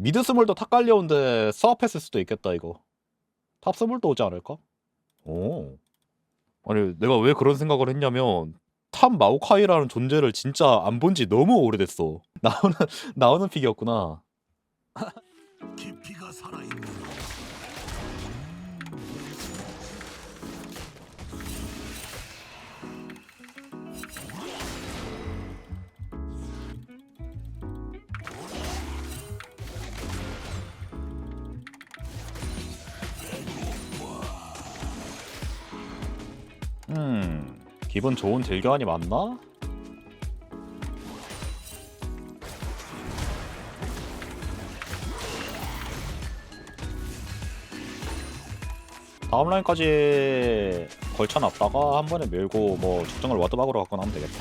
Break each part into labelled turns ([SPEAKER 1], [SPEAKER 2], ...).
[SPEAKER 1] 미드 스몰도 탑 깔려온데 스왑했을 수도 있겠다 이거. 탑 스몰도 오지 않을까? 오. 아니 내가 왜 그런 생각을 했냐면 탑 마오카이라는 존재를 진짜 안 본 지 너무 오래됐어. 나오는 나오는 픽이었구나.
[SPEAKER 2] 깊이가 살아있는
[SPEAKER 1] 기분 좋은 딜교환이 맞나? 다음 라인까지 걸쳐놨다가 한 번에 밀고 뭐 적정을 와드박으로 갖고 나면 되겠다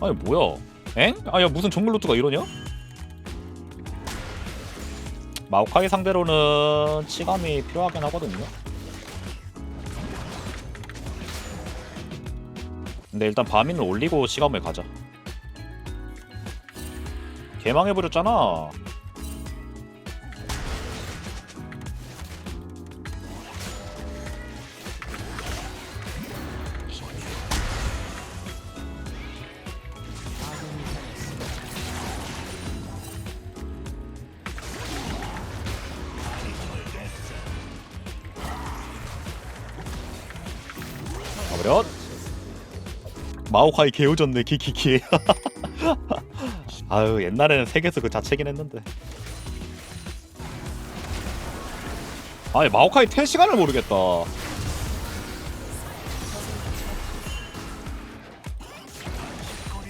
[SPEAKER 1] 아니 뭐야 엥? 아야 무슨 정글 루트가 이러냐? 마오카이 상대로는 치감이 필요하긴 하거든요. 근데 일단 바민을 올리고 치감을 가자. 개망해버렸잖아. 마오카이 개우졌네 키키키. 아유 옛날에는 세계에서 그 자체긴 했는데. 아니 마오카이 텔 시간을 모르겠다.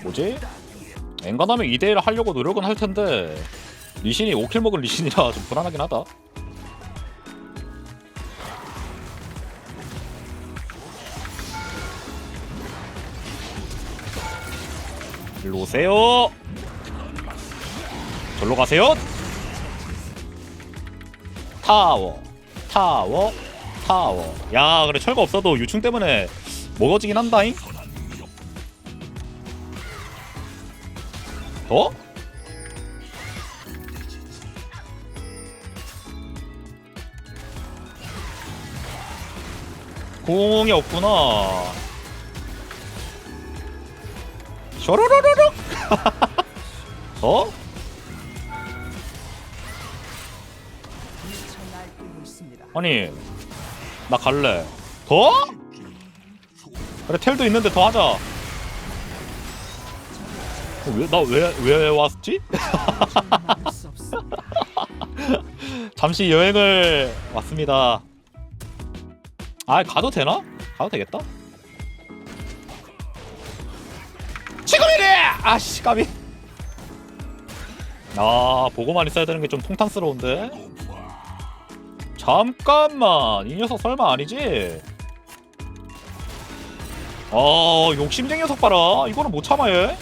[SPEAKER 1] 뭐지? 엔간하면 2대1 하려고 노력은 할 텐데 리신이 5킬 먹은 리신이라 좀 불안하긴 하다. 일로 오세요. 절로 가세요. 타워, 타워, 타워. 야, 그래 철거 없어도 유충 때문에 먹어지긴 한다잉. 어? 공이 없구나. 셔로로로록. 어? 아니 나 갈래 더? 그래 텔도 있는데 더 하자 나왜 왜 왔지? 잠시 여행을 왔습니다 아 가도 되나? 가도 되겠다 아씨 까비. 아 보고만 있어야 되는 게 좀 통탄스러운데? 잠깐만 이 녀석 설마 아니지? 아 욕심쟁이 녀석 봐라. 이거는 못 참아 얘.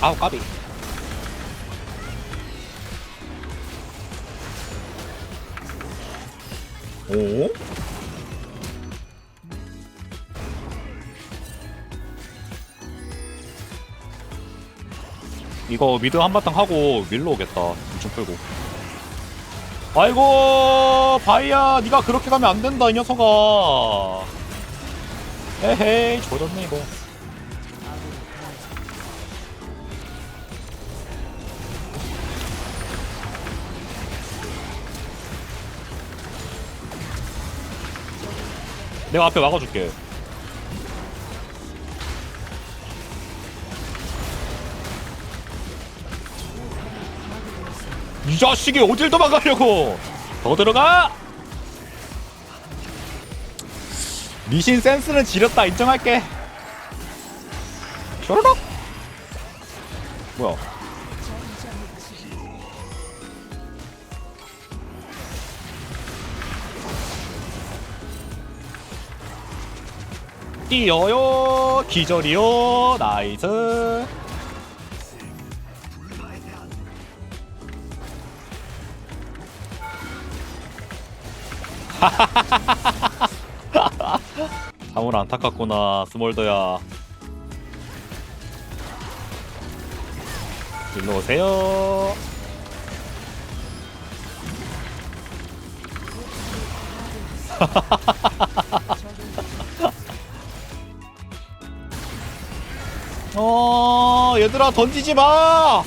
[SPEAKER 1] 아우 까비 오? 이거 미드 한바탕 하고 밀러 오겠다. 엄청 풀고. 아이고 바이야 네가 그렇게 가면 안 된다 이 녀석아. 에헤이 조졌네 이거 내가 앞에 막아줄게. 이 자식이 어딜 도망가려고! 더 들어가! 미신 센스는 지렸다 인정할게. 쇼르륵 뭐야 뛰어요. 기절이요. 나이스. 사물 안타깝구나 스몰더야. 일로 오세요 어 얘들아 던지지 마.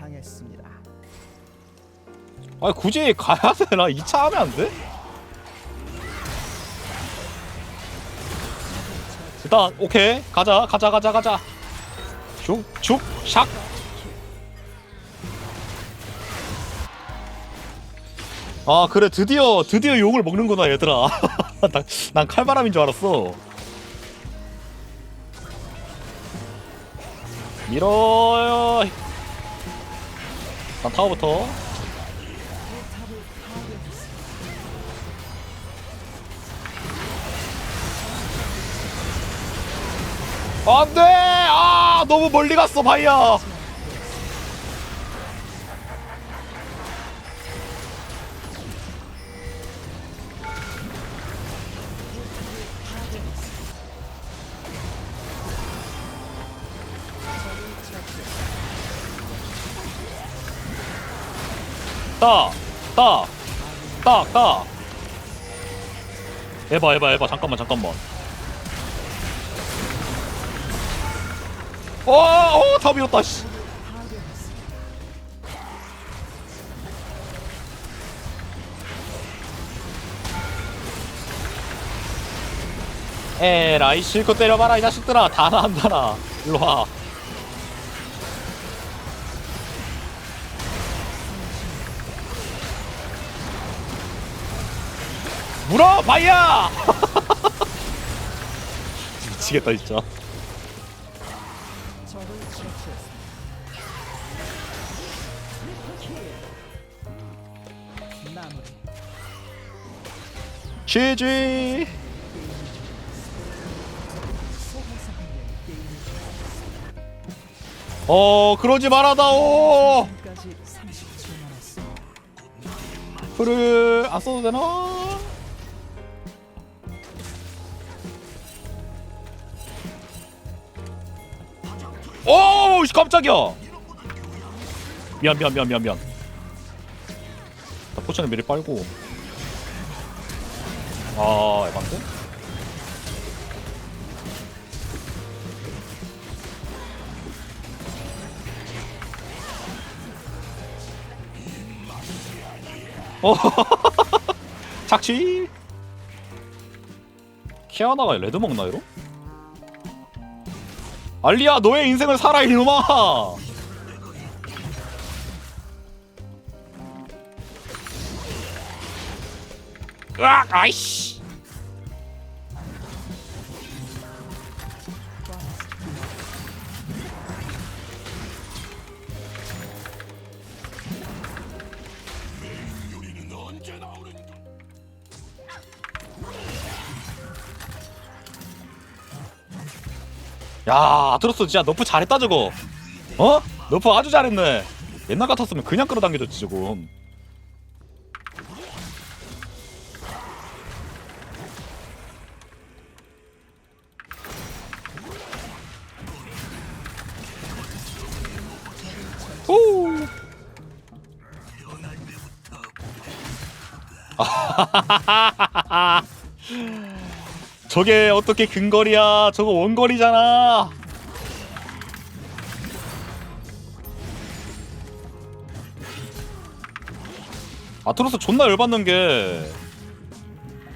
[SPEAKER 3] 당했습니다.
[SPEAKER 1] 아니 굳이 가야 되나? 2차 하면 안 돼? 일단 오케이. 가자 가자 가자 가자. 슉슉샥. 아 그래. 드디어 드디어 욕을 먹는구나 얘들아. 난, 난 칼바람인 줄 알았어 밀어요. 난 타워부터. 안돼! 아 너무 멀리 갔어 바이야 따따따따. 에바 에바 에바 잠깐만 잠깐만. 어, 어, 다 밀었다, 씨. 에라이 실컷 때려봐라 이 자식들아. 다 나한다나 일로 와 물어 바이야 미치겠다 진짜. GG 어 그러지 말아다오
[SPEAKER 3] 까지 30초 남았습니다.
[SPEAKER 1] 풀을 안 써도 되나? 깜짝이야. 미안, 미안, 미안, 미안, 미안. 나 포션을 미리 빨고. 아, 에반데? 어, 착취. 키아나가 레드 먹나 이로? 알리야 너의 인생을 살아 이놈아. 으악 아이씨. 야 들었어 진짜 너프 잘했다 저거. 어? 너프 아주 잘했네. 옛날 같았으면 그냥 끌어당겨졌지 조금. 오. 저게 어떻게 근거리야? 저거 원거리잖아. 아트로스 존나 열받는 게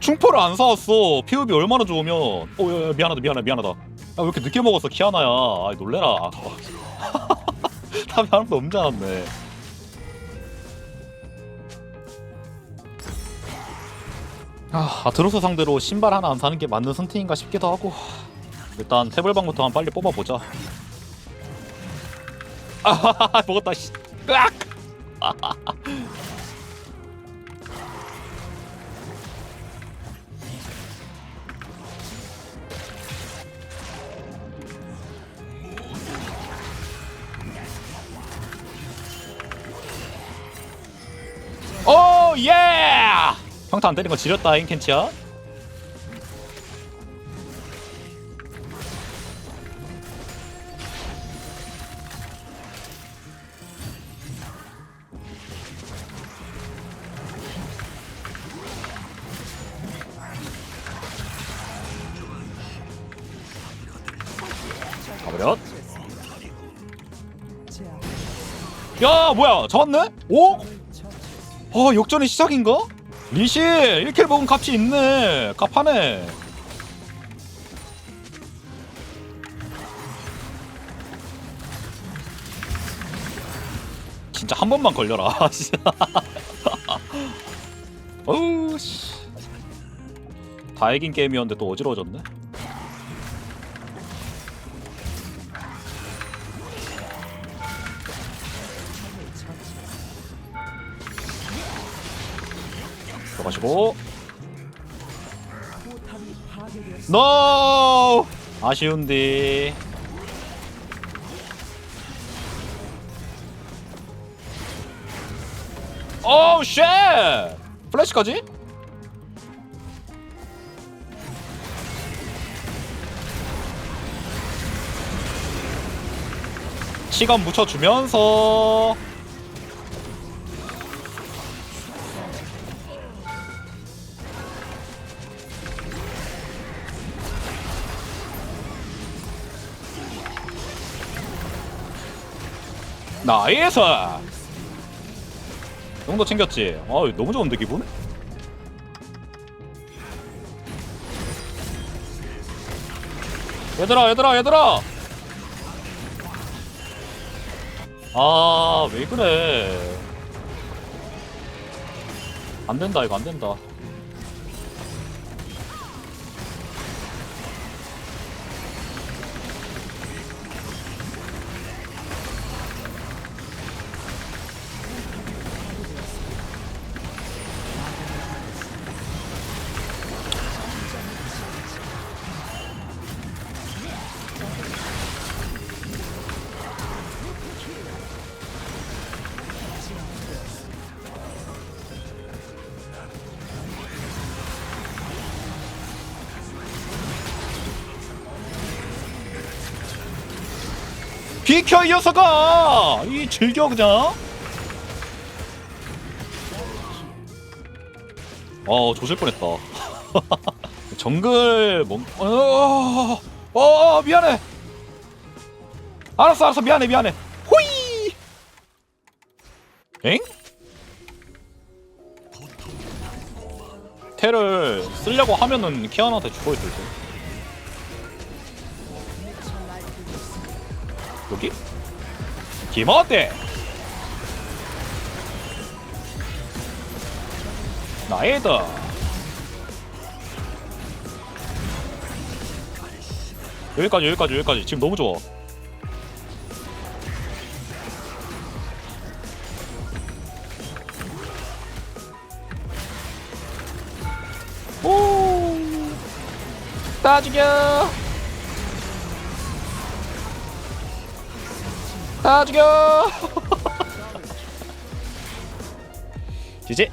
[SPEAKER 1] 충포를 안 사왔어. 피읍이 얼마나 좋으면 어 야, 야, 미안하다 미안하다 미안하다. 야, 왜 이렇게 늦게 먹었어 키아나야. 아 놀래라. 답이 하나도 없지 않았네. 아, 아트로스 상대로 신발 하나 안 사는 게 맞는 선택인가 싶기도 하고 일단 태블방부터 한 빨리 뽑아보자 아 먹었다 씨 으악! 오 예! 평타 안 때린 거 지렸다 인켄치야. 가버렸.
[SPEAKER 3] 제압
[SPEAKER 1] 야 뭐야 잡았네? 오? 어 역전의 시작인가? 리시 1킬 먹은 값이 있네 값하네 진짜 한 번만 걸려라 진짜. 어우 씨. 다 이긴 게임이었는데 또 어지러워졌네 가시고. 노 아쉬운데 오우 쉣 플래시까지? 시간 묻혀주면서 나이스 이 정도 챙겼지? 아 너무 좋은데 기분? 얘들아 얘들아 얘들아 아 왜 그래 안 된다 이거 안 된다 비켜 이 녀석아! 이 즐겨 그냥. 어 조질 뻔했다. 정글 뭐 어, 어, 어 미안해. 알았어 알았어. 미안해 미안해. 호이! 엥? 테를 쓰려고 하면은 키아나한테 죽어있을 때 여기? 김어때 나이다 여기까지 여기까지 여기까지. 지금 너무 좋아. 오! 따 죽여 다 죽여. 지지